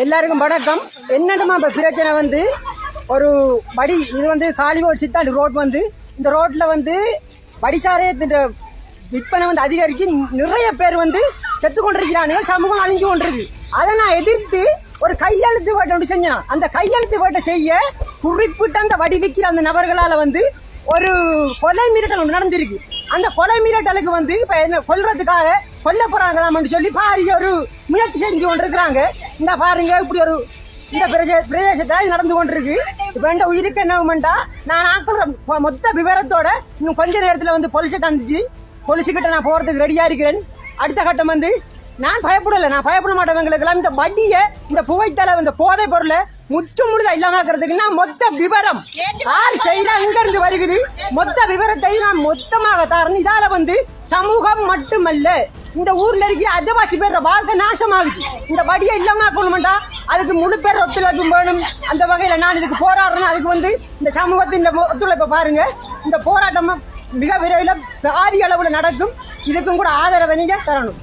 எல்லாருக்கும் வணக்கம். என்னடுமா இப்போ பிரச்சனை வந்து? ஒரு வடி இது வந்து காலிவோட் சித்தாண்டு ரோட் வந்து இந்த ரோட்டில் வந்து வடிசாரையத்தின் விற்பனை வந்து அதிகரித்து நிறைய பேர் வந்து செத்து கொண்டிருக்கிறானுங்க சமூகம் அழிஞ்சு கொண்டிருக்கு. அதை நான் எதிர்த்து ஒரு கையெழுத்து வேட்டை ஒன்று செஞ்சேன்? அந்த கையெழுத்து வேட்டை செய்ய குறிப்பிட்ட அந்த வடி விற்கிற அந்த நபர்களால் வந்து ஒரு கொலை மிரட்டல் ஒன்று நடந்திருக்கு. அந்த கொலை மிரட்டலுக்கு வந்து இப்போ என்ன கொல்றதுக்காக கொல்ல போறாங்களாம்னு சொல்லி பாரி ஒரு முயற்சி செஞ்சு கொண்டிருக்கிறாங்க. இந்த பாருங்க இப்படி ஒரு இந்த பிரதே பிரதேசத்தில் இது நடந்து கொண்டிருக்கு. இப்போ எந்த உயிருக்கு என்ன ஆகுமெண்டா நான் ஆக்கிற மொத்த விவரத்தோட இன்னும் கொஞ்ச நேரத்தில் வந்து பொலிசை தந்துச்சு. பொலிசுக்கிட்ட நான் போகிறதுக்கு ரெடியாக இருக்கிறேன். அடுத்த கட்டம் வந்து நான் பயப்படல நான் பயப்பட மாட்டேன். இந்த வட்டியை இந்த புகைத்தலை இந்த போதை பொருளை முற்று முழுதா இல்லாமக்கிறதுக்கு நான் மொத்த விவரம் யார் செய்யறா இங்க இருந்து வருகுது. மொத்த விவரத்தை நான் மொத்தமாக தரேன் இதால வந்து சமூகம் மட்டுமல்ல இந்த ஊர்ல இருக்கிற அஜவாசி பேர் வாழ்க்கை நாசமாகுது. இந்த வடியை இல்லாம ஆக்கணும்டா அதுக்கு முழு பேர் ஒத்துழைப்பு வேணும். அந்த வகையில நான் இதுக்கு போராடுறேன். அதுக்கு வந்து இந்த சமூகத்தின் இந்த ஒத்துழைப்பை பாருங்க. இந்த போராட்டம் மிக விரைவில் பாரிய அளவில் நடக்கும். இதுக்கும் கூட ஆதரவை நீங்க தரணும்.